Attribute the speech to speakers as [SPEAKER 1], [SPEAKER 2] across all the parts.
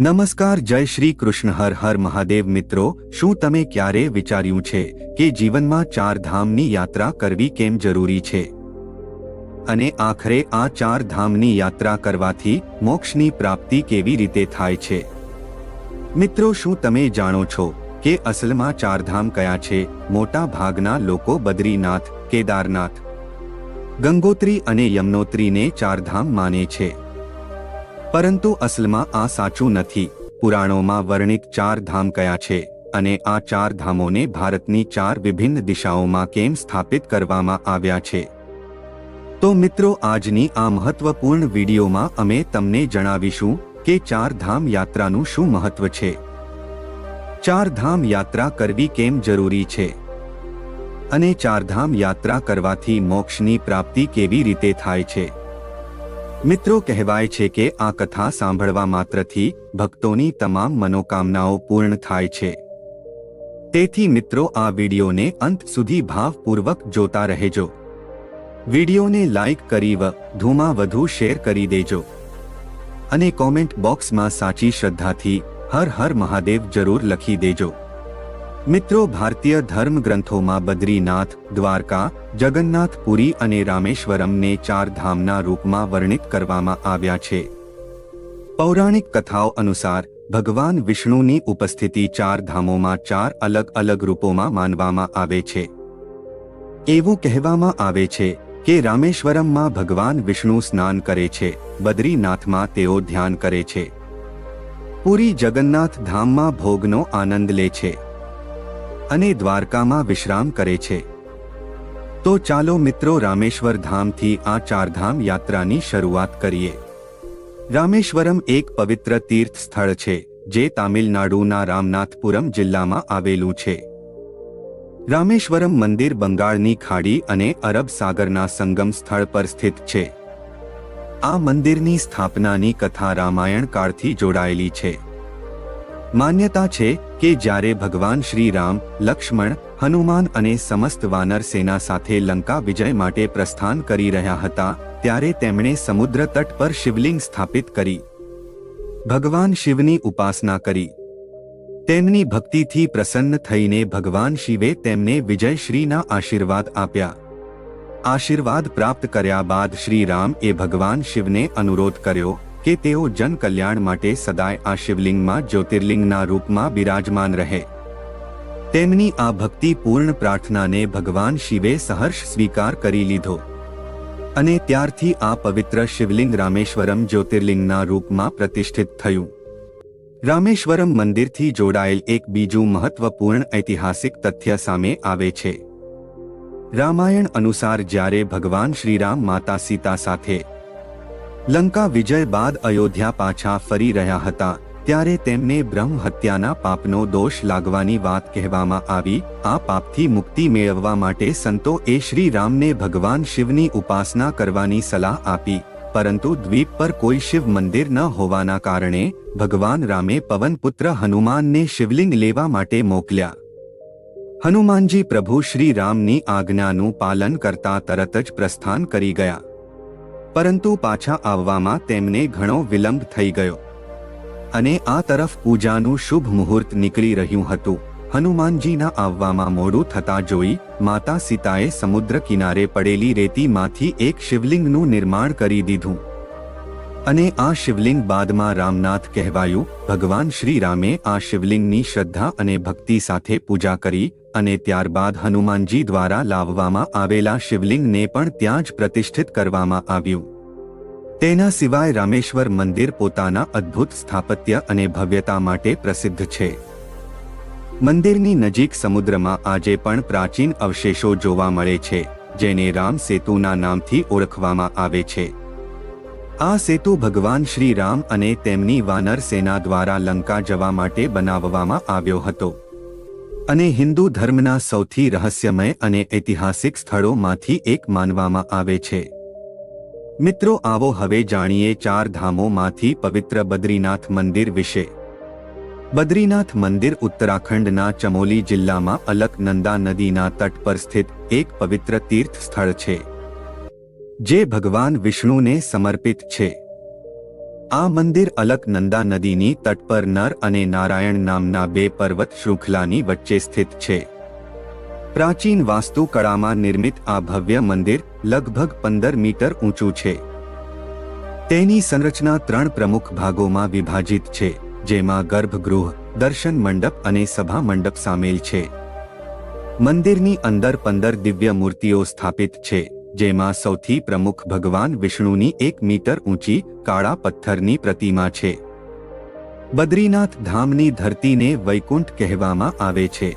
[SPEAKER 1] નમસ્કાર, જય શ્રી કૃષ્ણ, હર હર મહાદેવ મિત્રો. શું તમે ક્યારે વિચાર્યું છે કે જીવનમાં ચાર ધામની યાત્રા કરવી કેમ જરૂરી છે? અને આખરે આ ચાર ધામની યાત્રા કરવાથી મોક્ષની પ્રાપ્તિ કેવી રીતે થાય છે? મિત્રો, શું તમે જાણો છો કે અસલમાં ચારધામ કયા છે? મોટા ભાગના લોકો બદ્રીનાથ, કેદારનાથ, ગંગોત્રી અને યમનોત્રીને ચારધામ માને છે. પરંતુ અસલમાં આ સાચું નથી. પુરાણોમાં વર્ણિત ચાર ધામ કયા છે અને આ ચાર ધામોને ભારતની ચાર વિભિન્ન દિશાઓમાં કેમ સ્થાપિત કરવામાં આવ્યા છે? તો મિત્રો, આજની આ મહત્વપૂર્ણ વિડીયોમાં અમે તમને જણાવીશું કે ચાર ધામ યાત્રાનું શું મહત્વ છે. ચાર ધામ યાત્રા કરવી કેમ જરૂરી છે? અને ચારધામ યાત્રા કરવાથી મોક્ષની પ્રાપ્તિ કેવી રીતે થાય છે? મિત્રો કહેવાય છે કે આ કથા સાંભળવા માત્રથી ભક્તોની તમામ મનોકામનાઓ પૂર્ણ થાય છે. તેથી મિત્રો આ વિડીયોને અંત સુધી ભાવપૂર્વક જોતા રહેજો. વિડીયોને લાઇક કરી વ ધૂમા વધુ શેર કરી દેજો. અને કોમેન્ટ બોક્સમાં સાચી શ્રદ્ધાથી હર હર મહાદેવ જરૂર લખી દેજો. મિત્રો ભારતીય ધર્મ ગ્રંથોમાં બદ્રીનાથ, દ્વારકા જગન્નાથપુરી અને રામેશ્વરમને ચાર ધામના રૂપમાં વર્ણિત કરવામાં આવ્યા છે. પૌરાણિક કથાઓ અનુસાર, ભગવાન વિષ્ણુની ઉપસ્થિતિ ચાર ધામોમાં ચાર અલગ અલગ રૂપોમાં માનવામાં આવે છે. એવું કહેવામાં આવે છે કે રામેશ્વરમમાં ભગવાન વિષ્ણુ સ્નાન કરે છે, બદ્રીનાથમાં તેઓ ધ્યાન કરે છે. પુરી જગન્નાથ ધામમાં ભોગનો આનંદ લે છે. અને દ્વારકામાં વિશ્રામ કરે છે. તો ચાલો મિત્રો રામેશ્વર ધામથી આ ચારધામ યાત્રાની શરૂઆત કરીએ. રામેશ્વરમ એક પવિત્ર તીર્થ સ્થળ છે, જે તામિલનાડુના રામનાથપુરમ જિલ્લામાં આવેલું છે. રામેશ્વરમ મંદિર બંગાળની ખાડી અને અરબ સાગરના સંગમ સ્થળ પર સ્થિત છે. આ મંદિરની સ્થાપનાની કથા રામાયણ કાળથી જોડાયેલી છે. માન્યતા છે કે જ્યારે ભગવાન શ્રી રામ લક્ષ્મણ, હનુમાન અને સમસ્ત વાનર સેના સાથે લંકા વિજય માટે પ્રસ્થાન કરી રહ્યા હતા, ત્યારે તેમણે સમુદ્ર તટ પર શિવલિંગ સ્થાપિત કરી. ભગવાન શિવની ઉપાસના કરી. તેમની ભક્તિથી પ્રસન્ન થઈને ભગવાન શિવે તેમને વિજયશ્રીના આશીર્વાદ આપ્યા. આશીર્વાદ પ્રાપ્ત કર્યા બાદ શ્રી રામ એ ભગવાન શિવને અનુરોધ કર્યો કે તેઓ જનકલ્યાણ માટે સદાય આ શિવલિંગમાં જ્યોતિર્લિંગના રૂપમાં બિરાજમાન રહે. તેમની આ ભક્તિપૂર્ણ પ્રાર્થનાને ભગવાન શિવે સહર્ષ સ્વીકાર કરી લીધો. અને ત્યારથી આ પવિત્ર શિવલિંગ રામેશ્વરમ જ્યોતિર્લિંગના રૂપમાં પ્રતિષ્ઠિત થયું. રામેશ્વરમ મંદિરથી જોડાયેલ એક બીજું મહત્વપૂર્ણ ઐતિહાસિક તથ્ય સામે આવે છે. રામાયણ અનુસાર જ્યારે ભગવાન શ્રીરામ માતા સીતા સાથે લંકા વિજય બાદ અયોધ્યા પાછા ફરી રહ્યા હતા, ત્યારે તેમને બ્રહ્મ હત્યાના પાપનો દોષ લાગવાની વાત કહેવામાં આવી, આ પાપથી મુક્તિ મેળવવા માટે સંતો એ શ્રી રામને ભગવાન શિવની ઉપાસના કરવાની સલાહ આપી, પરંતુ દ્વીપ પર કોઈ શિવ મંદિર ન હોવાના કારણે, ભગવાન રામે પવનપુત્ર હનુમાનને શિવલિંગ લેવા માટે મોકલ્યા. હનુમાનજી પ્રભુ શ્રી રામની આજ્ઞાનું પાલન કરતા તરત જ પ્રસ્થાન કરી ગયા. પરંતુ પાછા આવવામાં તેમને ઘણો વિલંબ થઈ ગયો. અને આ તરફ પૂજાનું શુભ મુહૂર્ત નીકળી રહ્યું હતું. હનુમાનજીના આવવામાં મોડું થતા જોઈ માતા સીતાએ સમુદ્ર કિનારે પડેલી રેતીમાંથી એક શિવલિંગનું નિર્માણ કરી દીધું. અને આ શિવલિંગ બાદમાં રામનાથ કહેવાયું. ભગવાન શ્રી રામે આ શિવલિંગની શ્રદ્ધા અને ભક્તિ સાથે પૂજા કરી અને ત્યારબાદ હનુમાનજી દ્વારા લાવવામાં આવેલા શિવલિંગને પણ ત્યાં જ પ્રતિષ્ઠિત કરવામાં આવ્યું. તેના સિવાય રામેશ્વર મંદિર પોતાના અદ્ભુત સ્થાપત્ય અને ભવ્યતા માટે પ્રસિદ્ધ છે. મંદિરની નજીક સમુદ્રમાં આજે પણ પ્રાચીન અવશેષો જોવા મળે છે, જેને રામ સેતુના નામથી ઓળખવામાં આવે છે. આ સેતુ ભગવાન શ્રીરામ અને તેમની વાનર સેના દ્વારા લંકા જવા માટે બનાવવામાં આવ્યો હતો. અને હિન્દુ ધર્મના સૌથી રહસ્યમય અને ઐતિહાસિક સ્થળોમાંથી એક માનવામાં આવે છે. મિત્રો આવો હવે જાણીએ ચાર ધામોમાંથી પવિત્ર બદ્રીનાથ મંદિર વિશે. બદ્રીનાથ મંદિર ઉત્તરાખંડના ચમોલી જિલ્લામાં અલકનંદા નદીના તટ પર સ્થિત એક પવિત્ર તીર્થ સ્થળ છે. જે ભગવાન વિષ્ણુને સમર્પિત છે. આ મંદિર અલકનંદા નદીની તટ પર નર અને નારાયણ નામના બે પર્વત શૃંખલાની વચ્ચે સ્થિત છે. પ્રાચીન વાસ્તુકળામાં નિર્મિત આ ભવ્ય મંદિર લગભગ પંદર મીટર ઊંચું છે. તેની સંરચના ત્રણ પ્રમુખ ભાગોમાં વિભાજિત છે, જેમાં ગર્ભગૃહ, દર્શન મંડપ અને સભા મંડપ સામેલ છે. મંદિરની અંદર પંદર દિવ્ય મૂર્તિઓ સ્થાપિત છે. જેમાં સૌથી પ્રમુખ ભગવાન વિષ્ણુની એક મીટર ઊંચી, કાળા પથ્થરની પ્રતિમા છે. બદ્રીનાથ ધામની ધરતીને વૈકુંઠ કહેવામાં આવે છે.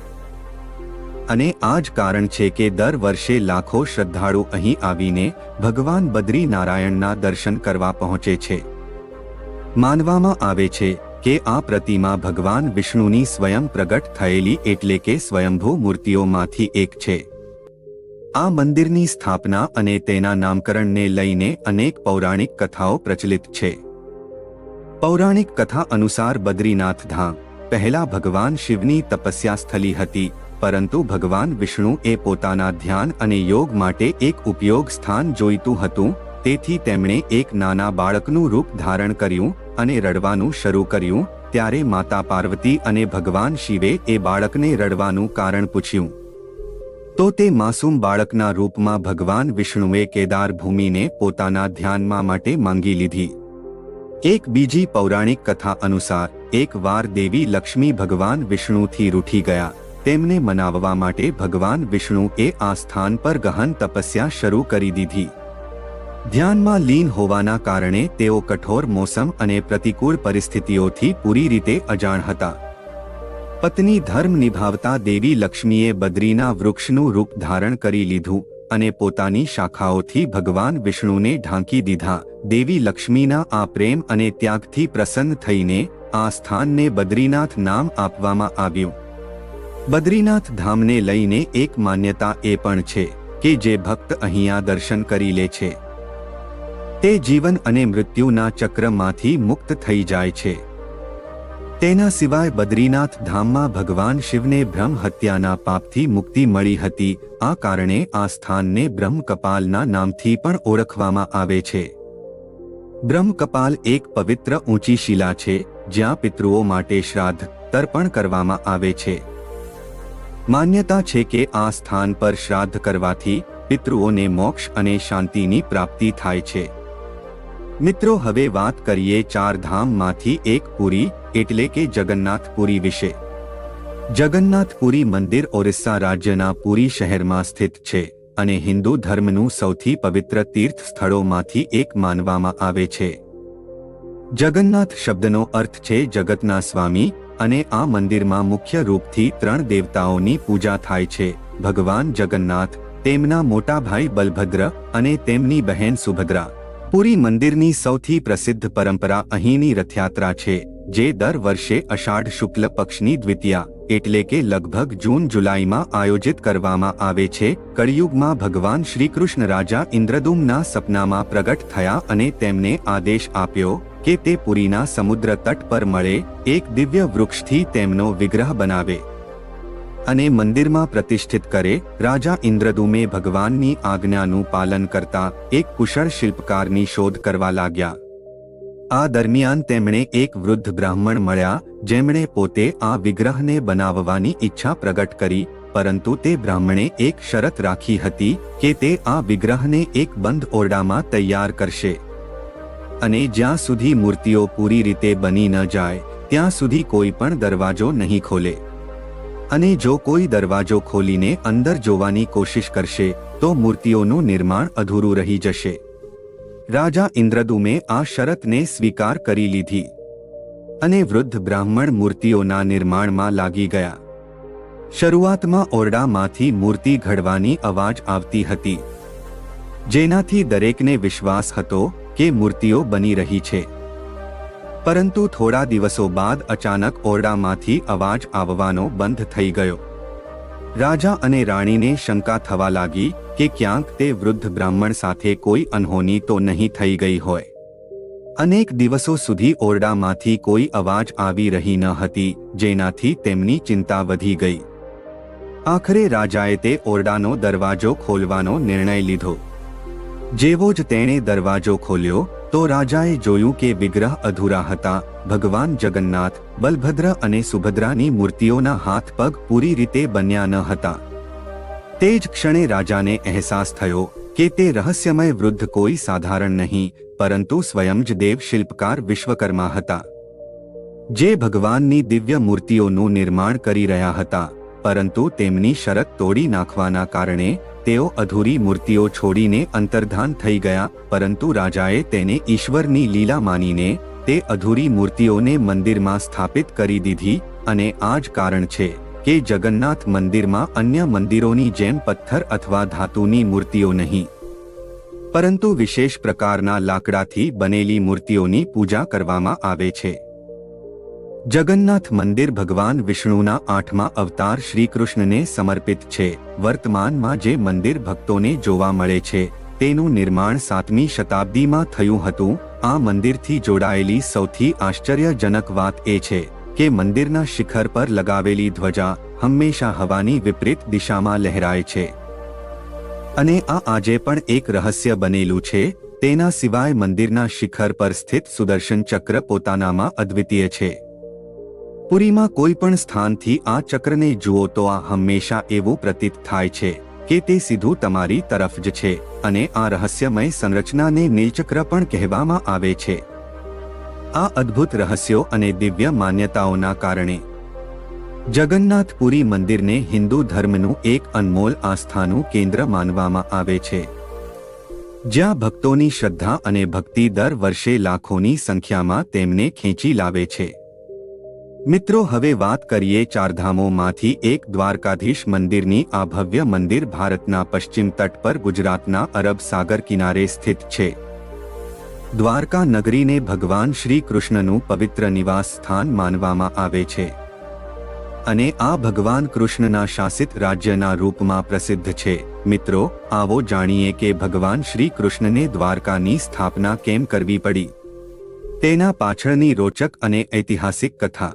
[SPEAKER 1] અને આ જ કારણ છે કે દર વર્ષે લાખો શ્રદ્ધાળુ અહીં આવીને ભગવાન બદ્રી નારાયણના દર્શન કરવા પહોંચે છે. માનવામાં આવે છે કે આ પ્રતિમા ભગવાન વિષ્ણુની સ્વયં પ્રગટ થયેલી એટલે કે સ્વયંભૂ મૂર્તિઓમાંથી એક છે. આ મંદિરની સ્થાપના અને તેના નામકરણને લઈને અનેક પૌરાણિક કથાઓ પ્રચલિત છે. પૌરાણિક કથા અનુસાર બદ્રીનાથ ધામ, પહેલા ભગવાન શિવની તપસ્યા સ્થલી હતી, પરંતુ ભગવાન વિષ્ણુ એ પોતાના ધ્યાન અને યોગ માટે એક ઉપયોગ સ્થાન જોઈતું હતું, તેથી તેમણે એક નાના બાળકનું રૂપ ધારણ કર્યું અને રડવાનું શરૂ કર્યું, ત્યારે માતા પાર્વતી અને ભગવાન શિવે એ બાળકને રડવાનું કારણ પૂછ્યું. તો તે માસૂમ બાળકના રૂપમાં ભગવાન વિષ્ણુએ કેદાર ભૂમિને પોતાના ધ્યાનમાં માટે માંગી લીધી. એક બીજી પૌરાણિક કથા અનુસાર, એક વાર દેવી લક્ષ્મી ભગવાન વિષ્ણુથી રૂઠી ગયા. તેમને મનાવવા માટે ભગવાન વિષ્ણુએ આ સ્થાન પર ગહન તપસ્યા શરૂ કરી દીધી. ધ્યાનમાં લીન હોવાના કારણે તેઓ કઠોર મોસમ અને પ્રતિકૂળ પરિસ્થિતિઓથી પૂરી રીતે અજાણ હતા. પત્ની ધર્મ નિભાવતા દેવી લક્ષ્મીએ બદ્રીના વૃક્ષનું રૂપ ધારણ કરી લીધું અને પોતાની શાખાઓથી ભગવાન વિષ્ણુને ઢાંકી દીધા. દેવી લક્ષ્મીના આ પ્રેમ અને ત્યાગથી પ્રસન્ન થઈને આ સ્થાનને બદ્રીનાથ નામ આપવામાં આવ્યું. બદ્રીનાથ ધામને લઈને એક માન્યતા એ પણ છે કે જે ભક્ત અહીંયા દર્શન કરી લે છે. તે જીવન અને મૃત્યુના ચક્રમાંથી મુક્ત થઈ જાય છે. તેના સિવાય બદ્રીનાથ ધામમાં ભગવાન શિવને બ્રહ્મ હત્યાના પાપથી મુક્તિ મળી હતી. આ કારણે આ સ્થાનને બ્રહ્મકપાલના નામથી પણ ઓળખવામાં આવે છે. બ્રહ્મકપાલ એક પવિત્ર ઊંચી શિલા છે, જ્યાં પિતૃઓ માટે શ્રાદ્ધ, તર્પણ કરવામાં આવે છે. માન્યતા છે કે આ સ્થાન પર શ્રાદ્ધ કરવાથી પિતૃઓને મોક્ષ અને શાંતિની પ્રાપ્તિ થાય છે. મિત્રો, હવે વાત કરીએ ચાર ધામમાંથી એક પુરી, એટલે કે જગન્નાથપુરી વિશે. જગન્નાથપુરી મંદિર ઓરિસ્સા રાજ્યના પુરી શહેરમાં સ્થિત છે અને હિન્દુ ધર્મનું સૌથી પવિત્ર તીર્થ સ્થળોમાંથી એક માનવામાં આવે છે. જગન્નાથ શબ્દનો અર્થ છે જગતના સ્વામી અને આ મંદિરમાં મુખ્ય રૂપથી ત્રણ દેવતાઓની પૂજા થાય છે. ભગવાન જગન્નાથ, તેમના મોટા ભાઈ બલભદ્ર અને તેમની બહેન સુભદ્રા. પુરી મંદિરની સૌથી પ્રસિદ્ધ પરંપરા અહીંની રથયાત્રા છે, જે દર વર્ષે અષાઢ શુક્લ પક્ષની દ્વિતીયા, એટલે કે લગભગ જૂન જુલાઈમાં આયોજિત કરવામાં આવે છે, કળિયુગમાં ભગવાન શ્રીકૃષ્ણ રાજા ઇન્દ્રદુમના સપનામાં પ્રગટ થયા અને તેમને આદેશ આપ્યો કે તે પુરીના સમુદ્ર તટ પર મળે, એક દિવ્ય વૃક્ષથી તેમનો વિગ્રહ બનાવે. અને મંદિરમાં પ્રતિષ્ઠિત કરે, રાજા ઇન્દ્રદુમે ભગવાનની આજ્ઞાનું પાલન કરતા એક કુશળ શિલ્પકારની શોધ કરવા લાગ્યા. આ દરમિયાન તેમણે એક વૃદ્ધ બ્રાહ્મણ મળ્યા, જેમણે પોતે આ વિગ્રહને બનાવવાની ઈચ્છા પ્રગટ કરી, પરંતુ તે બ્રાહ્મણે એક શરત રાખી હતી કે તે આ વિગ્રહને એક બંધ ઓરડામાં તૈયાર કરશે. અને જ્યાં સુધી મૂર્તિઓ પૂરી રીતે બની ન જાય, ત્યાં સુધી કોઈ પણ દરવાજો નહીં ખોલે. અને જો કોઈ દરવાજો ખોલીને અંદર જોવાની કોશિશ કરશે, તો મૂર્તિઓનું નિર્માણ અધૂરું રહી જશે. રાજા ઇન્દ્રદુમે આ શરતને સ્વીકાર કરી લીધી. અને વૃદ્ધ બ્રાહ્મણ મૂર્તિઓના નિર્માણમાં લાગી ગયા. શરૂઆતમાં ઓરડામાંથી મૂર્તિ ઘડવાની અવાજ આવતી હતી. જેનાથી દરેકને વિશ્વાસ હતો કે મૂર્તિઓ બની રહી છે. પરંતુ થોડા દિવસો બાદ અચાનક ઓરડામાંથી અવાજ આવવાનો બંધ થઈ ગયો. રાજા અને રાણીને શંકા થવા લાગી કે ક્યાંક તે વૃદ્ધ બ્રાહ્મણ સાથે કોઈ અનહોની તો નહીં થઈ ગઈ હોય. અનેક દિવસો સુધી ઓરડામાંથી કોઈ અવાજ આવી રહી ન હતી, જેનાથી તેમની ચિંતા વધી ગઈ. આખરે રાજાએ તે ઓરડાનો દરવાજો ખોલવાનો નિર્ણય લીધો. જેવો જ તેણે દરવાજો ખોલ્યો તો રાજાએ જોયું કે વિગ્રહ અધૂરા હતા. ભગવાન જગન્નાથ, બલભદ્ર અને સુભદ્રાની મૂર્તિઓના હાથ પગ પૂરી રીતે બન્યા ન હતા. તે જ ક્ષણે રાજાને અહેસાસ થયો કે તે રહસ્યમય વૃદ્ધ કોઈ સાધારણ નહીં, પરંતુ સ્વયં જ દેવ શિલ્પકાર વિશ્વકર્મા હતા. જે ભગવાનની દિવ્ય મૂર્તિઓનું નિર્માણ કરી રહ્યા હતા. પરંતુ તેમની શરત તોડી નાખવાના કારણે તેઓ અધૂરી મૂર્તિઓ છોડીને અંતર્ધાન થઈ ગયા, પરંતુ રાજાએ તેને ઈશ્વરની લીલા માનીને તે અધૂરી મૂર્તિઓને મંદિરમાં સ્થાપિત કરી દીધી અને આ જ કારણ છે કે જગન્નાથ મંદિરમાં અન્ય મંદિરોની જેમ પથ્થર અથવા ધાતુની મૂર્તિઓ નહીં. પરંતુ વિશેષ પ્રકારના લાકડાથી બનેલી મૂર્તિઓની પૂજા કરવામાં આવે છે. જગન્નાથ મંદિર ભગવાન વિષ્ણુના આઠમા અવતાર શ્રીકૃષ્ણને સમર્પિત છે. વર્તમાનમાં જે મંદિર ભક્તોને જોવા મળે છે, તેનું નિર્માણ સાતમી શતાબ્દીમાં થયું હતું. આ મંદિરથી જોડાયેલી સૌથી આશ્ચર્યજનક વાત એ છે કે મંદિરના શિખર પર લગાવેલી ધ્વજા હંમેશા હવાની વિપરીત દિશામાં લહેરાય છે. અને આ આજે પણ એક રહસ્ય બનેલું છે, તેના સિવાય મંદિરના શિખર પર સ્થિત સુદર્શન ચક્ર પોતાનામાં અદ્વિતીય છે. પુરીમાં કોઈ પણ સ્થાનથી આ ચક્રને જુઓ તો આ હંમેશા એવું પ્રતીત થાય છે કે તે સીધું તમારી તરફ જ છે અને આ રહસ્યમય સંરચનાને નીલચક્ર પણ કહેવામાં આવે છે. આ અદ્ભુત રહસ્યો અને દિવ્ય માન્યતાઓના કારણે જગન્નાથપુરી મંદિરને હિન્દુ ધર્મનું એક અનમોલ આસ્થાનું કેન્દ્ર માનવામાં આવે છે. જ્યાં ભક્તોની શ્રદ્ધા અને ભક્તિ દર વર્ષે લાખોની સંખ્યામાં તેમને ખેંચી લાવે છે. મિત્રો, હવે વાત કરીએ ચારધામોમાંથી એક દ્વારકાધીશ મંદિરની. આ ભવ્ય મંદિર ભારતના પશ્ચિમ તટ પર ગુજરાતના અરબ સાગર કિનારે સ્થિત છે. દ્વારકા નગરીને ભગવાન શ્રી કૃષ્ણનું પવિત્ર નિવાસ સ્થાન માનવામાં આવે છે. અને આ ભગવાન કૃષ્ણના શાસિત રાજ્યના રૂપમાં પ્રસિદ્ધ છે. મિત્રો, આવો જાણીએ કે ભગવાન શ્રી કૃષ્ણને દ્વારકાની સ્થાપના કેમ કરવી પડી? તેના પાછળની રોચક અને ઐતિહાસિક કથા.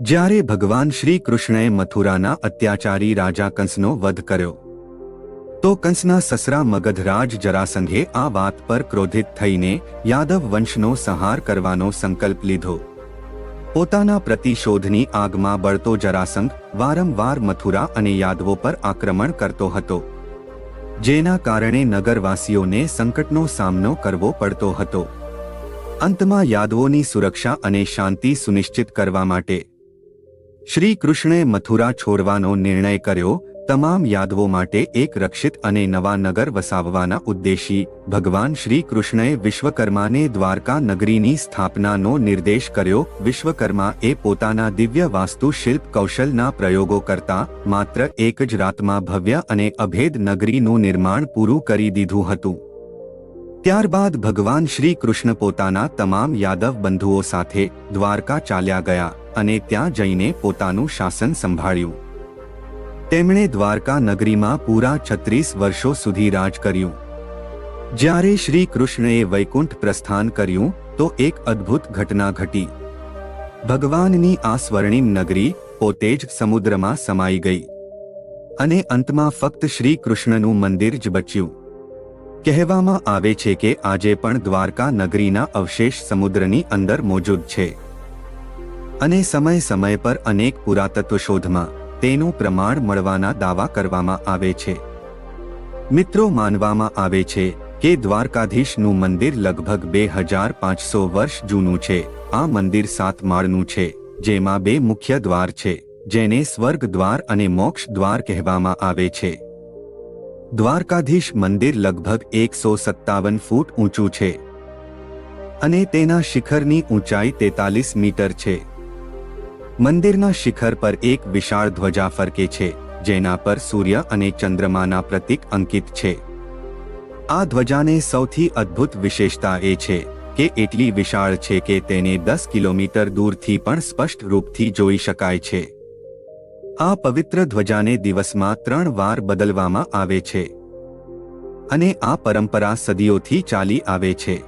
[SPEAKER 1] જ્યારે ભગવાન શ્રી કૃષ્ણએ મથુરાના અત્યાચારી રાજા કંસનો વધ કર્યો, તો કંસના સસરા મગધરાજ જરાસંઘે આ વાત પર ક્રોધિત થઈને યાદવ વંશનો સંહાર કરવાનો સંકલ્પ લીધો. પોતાના પ્રતિશોધની આગમાં બળતો જરાસંઘ વારંવાર મથુરા અને યાદવો પર આક્રમણ કરતો હતો, જેના કારણે નગરવાસીઓને સંકટનો સામનો કરવો પડતો હતો. અંતમાં યાદવોની સુરક્ષા અને શાંતિ સુનિશ્ચિત કરવા માટે શ્રી કૃષ્ણે મથુરા છોડવાનો નિર્ણય કર્યો, તમામ યાદવો માટે એક રક્ષિત અને નવા નગર વસાવવાના ઉદ્દેશી, ભગવાન શ્રી કૃષ્ણએ વિશ્વકર્માને દ્વારકા નગરીની સ્થાપનાનો નિર્દેશ કર્યો, વિશ્વકર્મા એ પોતાના દિવ્ય વાસ્તુ શિલ્પ કૌશલના પ્રયોગો કરતા, માત્ર એક જ રાતમાં ભવ્ય અને અભેદ નગરીનું નિર્માણ પૂરું કરી દીધું હતું. ત્યારબાદ ભગવાન શ્રી કૃષ્ણ પોતાના તમામ યાદવ બંધુઓ સાથે દ્વારકા ચાલ્યા ગયા. અને ત્યાં જઈને પોતાનું શાસન સંભાળ્યું. તેમણે દ્વારકા નગરીમાં પૂરા છત્રીસ વર્ષો સુધી રાજ કર્યું. જ્યારે શ્રી કૃષ્ણએ વૈકુંઠ પ્રસ્થાન કર્યું, તો એક અદ્ભુત ઘટના ઘટી. ભગવાનની આ સ્વર્ણિમ નગરી પોતે જ સમુદ્રમાં સમાઈ ગઈ. અને અંતમાં ફક્ત શ્રી કૃષ્ણનું મંદિર જ બચ્યું. કહેવામાં આવે છે કે આજે પણ દ્વારકા નગરીના અવશેષ સમુદ્રની અંદર મોજૂદ છે. અને સમય સમય પર અનેક પુરાતત્વ શોધમાં તેનું પ્રમાણ મળવાના દાવા કરવામાં આવે છે. મિત્રો માનવામાં આવે છે કે દ્વારકાધીશનું મંદિર લગભગ બે હજાર પાંચસો વર્ષ જૂનું છે. આ મંદિર સાત માળનું છે, જેમાં બે મુખ્ય દ્વાર છે, જેને સ્વર્ગ દ્વાર અને મોક્ષ દ્વાર કહેવામાં આવે છે. દ્વારકાધીશ મંદિર લગભગ એકસો સત્તાવન ફૂટ ઊંચું છે અને તેના શિખરની ઊંચાઈ તેતાલીસ મીટર છે. મંદિરના શિખર પર એક વિશાળ ધ્વજા ફરકે છે, જેના પર સૂર્ય અને ચંદ્રમાના પ્રતીક અંકિત છે. આ ધ્વજાને સૌથી અદ્ભુત વિશેષતા એ છે કે એટલી વિશાળ છે કે તેને દસ કિલોમીટર દૂરથી પણ સ્પષ્ટ રૂપથી જોઈ શકાય છે. આ પવિત્ર ધ્વજાને દિવસમાં ત્રણ વાર બદલવામાં આવે છે. અને આ પરંપરા સદીઓથી ચાલી આવે છે.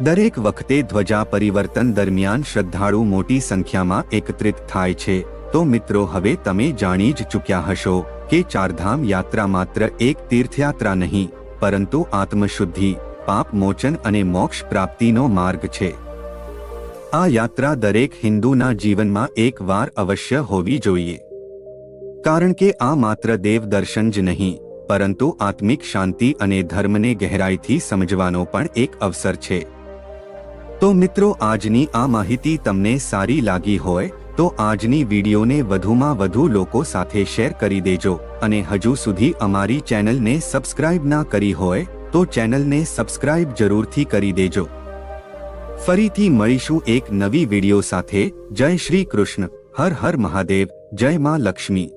[SPEAKER 1] દરેક વખતે ધ્વજા પરિવર્તન દરમિયાન શ્રદ્ધાળુ મોટી સંખ્યામાં એકત્રિત થાય છે. તો મિત્રો, હવે તમે જાણી જ ચૂક્યા હશો કે ચારધામ યાત્રા માત્ર એક તીર્થયાત્રા નહીં, પરંતુ આત્મશુદ્ધિ, પાપ મોચન અને મોક્ષ પ્રાપ્તિનો માર્ગ છે. આ યાત્રા દરેક હિન્દુના જીવનમાં એક વાર અવશ્ય હોવી જોઈએ. કારણ કે આ માત્ર દેવ દર્શન જ નહીં, પરંતુ આત્મિક શાંતિ અને ધર્મને ગહેરાઈથી સમજવાનો પણ એક અવસર છે. તો મિત્રો, આજની આ માહિતી તમને સારી લાગી હોય, તો આજની વિડીયોને વધુમાં વધુ લોકો સાથે શેર કરી દેજો. અને હજુ સુધી અમારી ચેનલને સબસ્ક્રાઇબ ના કરી હોય, તો ચેનલને સબસ્ક્રાઇબ જરૂરથી કરી દેજો. ફરીથી મળીશું એક નવી વીડિયો સાથે. જય શ્રી કૃષ્ણ. હર હર મહાદેવ. જય માં લક્ષ્મી.